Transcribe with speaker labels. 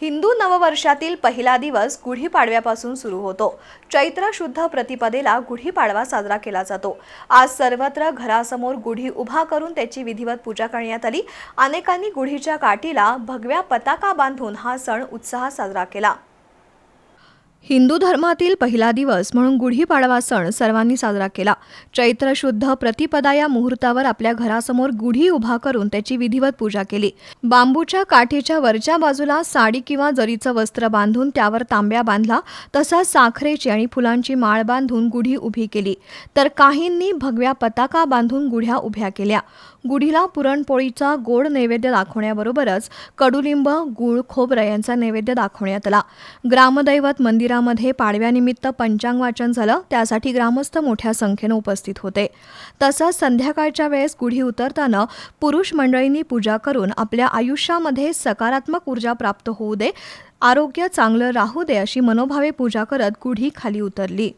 Speaker 1: हिंदू नववर्षातील पहिला दिवस गुढीपाडव्यापासून सुरू होतो. चैत्र शुद्ध प्रतिपदेला गुढीपाडवा साजरा केला जातो. आज सर्वत्र घरासमोर गुढी उभा करून त्याची विधिवत पूजा करण्यात आली. अनेकांनी गुढीच्या काठीला भगव्या पताका बांधून हा सण उत्साहात साजरा केला. हिंदू धर्मातील पहिला दिवस म्हणून गुढीपाडवा सण सर्वांनी साजरा केला. चैत्र शुद्ध प्रतिपदा या मुहूर्तावर आपल्या घरासमोर गुढी उभा करून त्याची विधिवत पूजा केली. बांबूच्या काठीच्या वरच्या बाजूला साडी किंवा जरीचं वस्त्र बांधून त्यावर तांब्या बांधला तसाच साखरेची आणि फुलांची माळ बांधून गुढी उभी केली. तर काहींनी भगव्या पताका बांधून गुढ्या उभ्या केल्या. गुढीला पुरणपोळीचा गोड नैवेद्य दाखवण्याबरोबरच कडुलिंब गुळ खोबरं यांचा नैवेद्य दाखवण्यात आला. ग्रामदैवत मंदिर मंदिरामध्ये पाडव्यानिमित्त पंचांग वाचन झालं. त्यासाठी ग्रामस्थ मोठ्या संख्येनं उपस्थित होते. तसंच संध्याकाळच्या वेळेस गुढी उतरताना पुरुष मंडळींनी पूजा करून आपल्या आयुष्यामध्ये सकारात्मक ऊर्जा प्राप्त होऊ दे आरोग्य चांगलं राहू दे अशी मनोभावे पूजा करत गुढी खाली उतरली.